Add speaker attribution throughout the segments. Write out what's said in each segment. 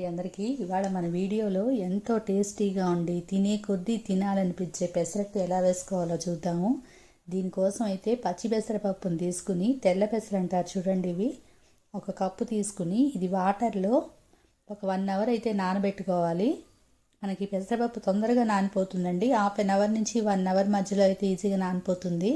Speaker 1: అండి అందరికీ. ఇవాళ మన వీడియోలో ఎంతో టేస్టీగా ఉండి తినే కొద్దీ తినాలనిపించే పెసరట్టు ఎలా వేసుకోవాలో చూద్దాము. దీనికోసం అయితే పచ్చి పెసరపప్పును తీసుకుని తెల్ల పెసర అంటారు చూడండి ఇవి. ఒక కప్పు తీసుకుని ఇది వాటర్లో ఒక వన్ అవర్ అయితే నానబెట్టుకోవాలి. మనకి పెసరపప్పు తొందరగా నానిపోతుందండి. హాఫ్ అన్ అవర్ నుంచి వన్ అవర్ మధ్యలో అయితే ఈజీగా నానిపోతుంది.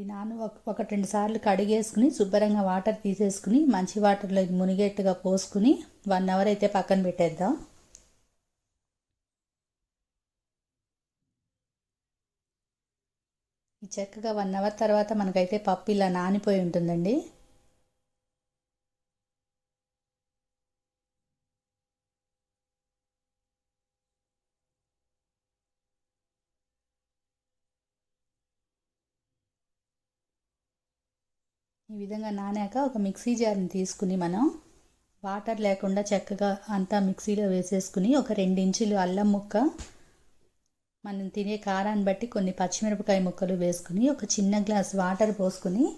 Speaker 1: ఈ నాను ఒక ఒకటి రెండు సార్లు కడిగేసుకుని శుభ్రంగా వాటర్ తీసేసుకుని మంచి వాటర్లో ఇది మునిగేట్టుగా పోసుకుని వన్ అవర్ అయితే పక్కన పెట్టేద్దాం. ఈ చక్కగా వన్ అవర్ తర్వాత మనకైతే పప్పు ఇలా నానిపోయి ఉంటుందండి. ఈ విధంగా నానాక ఒక మిక్సీ జార్ని తీసుకుని మనం వాటర్ లేకుండా చక్కగా అంతా మిక్సీలో వేసేసుకుని ఒక ఇంచులు అల్లం ముక్క మనం తినే కారాన్ని బట్టి కొన్ని పచ్చిమిరపకాయ ముక్కలు వేసుకుని ఒక చిన్న గ్లాస్ వాటర్ పోసుకుని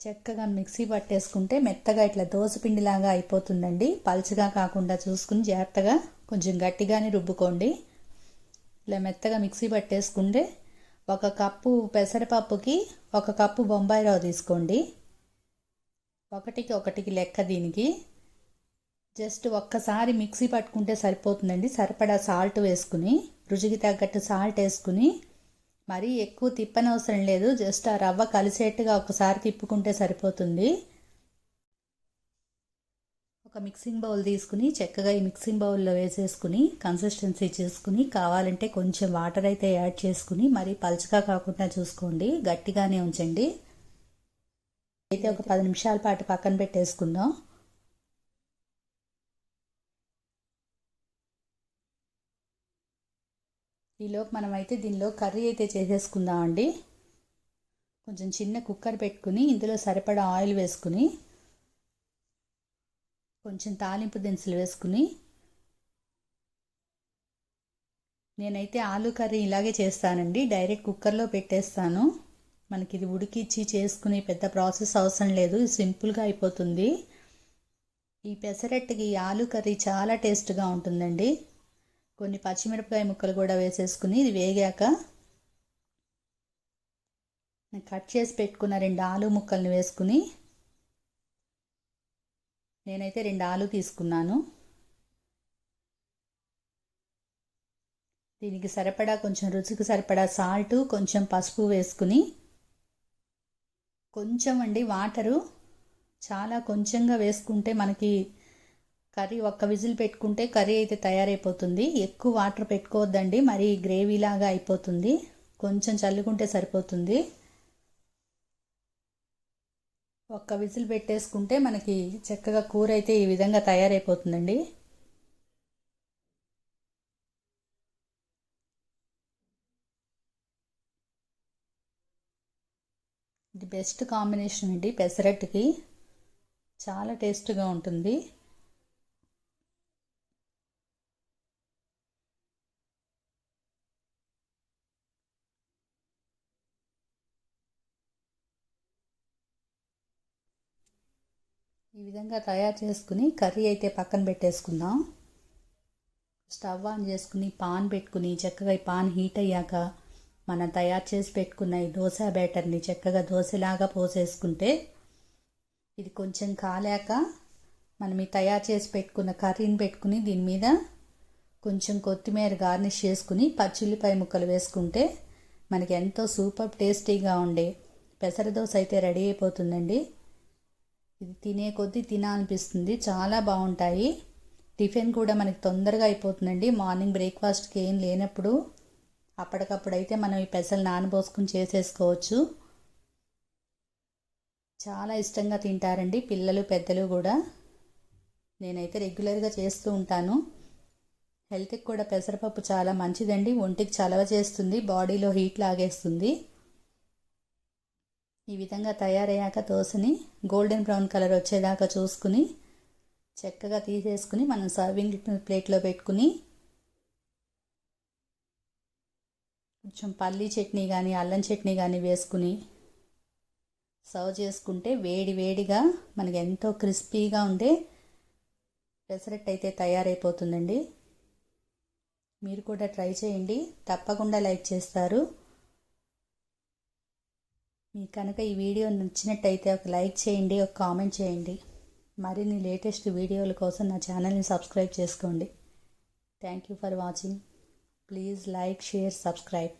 Speaker 1: చక్కగా మిక్సీ పట్టేసుకుంటే మెత్తగా ఇట్లా దోసపిండిలాగా అయిపోతుందండి. పల్చగా కాకుండా చూసుకుని జాగ్రత్తగా కొంచెం గట్టిగానే రుబ్బుకోండి. ఇలా మెత్తగా మిక్సీ పట్టేసుకుంటే ఒక కప్పు పెసరపప్పుకి ఒక కప్పు బొంబాయి రవ్వ తీసుకోండి. ఒకటికి ఒకటికి లెక్క దీనికి. జస్ట్ ఒక్కసారి మిక్సీ పట్టుకుంటే సరిపోతుందండి. సరిపడా సాల్ట్ వేసుకుని రుచికి తగ్గట్టు సాల్ట్ వేసుకుని మరీ ఎక్కువ తిప్పనవసరం లేదు. జస్ట్ ఆ రవ్వ కలిసేట్టుగా ఒకసారి తిప్పుకుంటే సరిపోతుంది. ఒక మిక్సింగ్ బౌల్ తీసుకుని చక్కగా ఈ మిక్సింగ్ బౌల్లో వేసేసుకుని కన్సిస్టెన్సీ చేసుకుని కావాలంటే కొంచెం వాటర్ అయితే యాడ్ చేసుకుని మరీ పలుచగా కాకుండా చూసుకోండి. గట్టిగానే ఉంచండి. అయితే ఒక పది నిమిషాల పాటు పక్కన పెట్టేసుకుందాం. ఈలోపు మనమైతే దీనిలో కర్రీ అయితే చేసేసుకుందామండి. కొంచెం చిన్న కుక్కర్ పెట్టుకుని ఇందులో సరిపడా ఆయిల్ వేసుకుని కొంచెం తాలింపు దినుసులు వేసుకుని నేనైతే ఆలు కర్రీ ఇలాగే చేస్తానండి. డైరెక్ట్ కుక్కర్లో పెట్టేస్తాను. మనకి ఇది ఉడికిచ్చి చేసుకునే పెద్ద ప్రాసెస్ అవసరం లేదు. సింపుల్గా అయిపోతుంది. ఈ పెసరట్టుకి ఆలు కర్రీ చాలా టేస్ట్గా ఉంటుందండి. కొన్ని పచ్చిమిరపకాయ ముక్కలు కూడా వేసేసుకుని ఇది వేగాక కట్ చేసి పెట్టుకున్న రెండు ఆలు ముక్కల్ని వేసుకుని నేనైతే రెండు ఆలు తీసుకున్నాను. దీనికి సరిపడా కొంచెం రుచికి సరిపడా సాల్ట్ కొంచెం పసుపు వేసుకుని కొంచెం అండి వాటరు. చాలా కొంచెంగా వేసుకుంటే మనకి కర్రీ ఒక్క విజిల్ పెట్టుకుంటే కర్రీ అయితే తయారైపోతుంది. ఎక్కువ వాటర్ పెట్టుకోవద్దండి మరి గ్రేవీలాగా అయిపోతుంది. కొంచెం చల్లుకుంటే సరిపోతుంది. ఒక్క విజిల్ పెట్టేసుకుంటే మనకి చక్కగా కూర అయితే ఈ విధంగా తయారైపోతుందండి. ఇది బెస్ట్ కాంబినేషన్ అండి పెసరట్టుకి. చాలా టేస్ట్గా ఉంటుంది. ఈ విధంగా తయారు చేసుకుని కర్రీ అయితే పక్కన పెట్టేసుకుందాం. స్టవ్ ఆన్ చేసుకుని పాన్ పెట్టుకుని చక్కగా ఈ పాన్ హీట్ అయ్యాక మనం తయారు చేసి పెట్టుకున్న ఈ దోశ బ్యాటర్ని చక్కగా దోశలాగా పోసేసుకుంటే ఇది కొంచెం కాలాక మనం ఈ తయారు చేసి పెట్టుకున్న కర్రీని పెట్టుకుని దీని మీద కొంచెం కొత్తిమీర గార్నిష్ చేసుకుని పచ్చిల్లిపాయ ముక్కలు వేసుకుంటే మనకి ఎంతో సూపర్ టేస్టీగా ఉండే పెసర దోశ అయితే రెడీ అయిపోతుందండి. ఇది తినే కొద్దీ తినాలనిపిస్తుంది. చాలా బాగుంటాయి. టిఫిన్ కూడా మనకి తొందరగా అయిపోతుందండి. మార్నింగ్ బ్రేక్ఫాస్ట్కి ఏం లేనప్పుడు అప్పటికప్పుడు అయితే మనం ఈ పెసలు నానబోసుకుని చేసేసుకోవచ్చు. చాలా ఇష్టంగా తింటారండి పిల్లలు పెద్దలు కూడా. నేనైతే రెగ్యులర్గా చేస్తూ ఉంటాను. హెల్త్కి కూడా పెసరపప్పు చాలా మంచిదండి. ఒంటికి చలవ చేస్తుంది. బాడీలో హీట్ లాగేస్తుంది. ఈ విధంగా తయారయ్యాక దోశని గోల్డెన్ బ్రౌన్ కలర్ వచ్చేదాకా చూసుకుని చక్కగా తీసేసుకుని మనం సర్వింగ్ ప్లేట్లో పెట్టుకుని కొంచెం పల్లీ చట్నీ కానీ అల్లం చట్నీ కానీ వేసుకుని సర్వ్ చేసుకుంటే వేడి వేడిగా మనకి ఎంతో క్రిస్పీగా ఉండే పెసరెట్ అయితే తయారైపోతుందండి. మీరు కూడా ట్రై చేయండి. తప్పకుండా లైక్ చేస్తారు. మీకు కనుక ఈ వీడియో నచ్చినట్టయితే ఒక లైక్ చేయండి ఒక కామెంట్ చేయండి. మరిన్ని లేటెస్ట్ వీడియోల కోసం నా ఛానల్ని సబ్స్క్రైబ్ చేసుకోండి. Thank you for watching please like share subscribe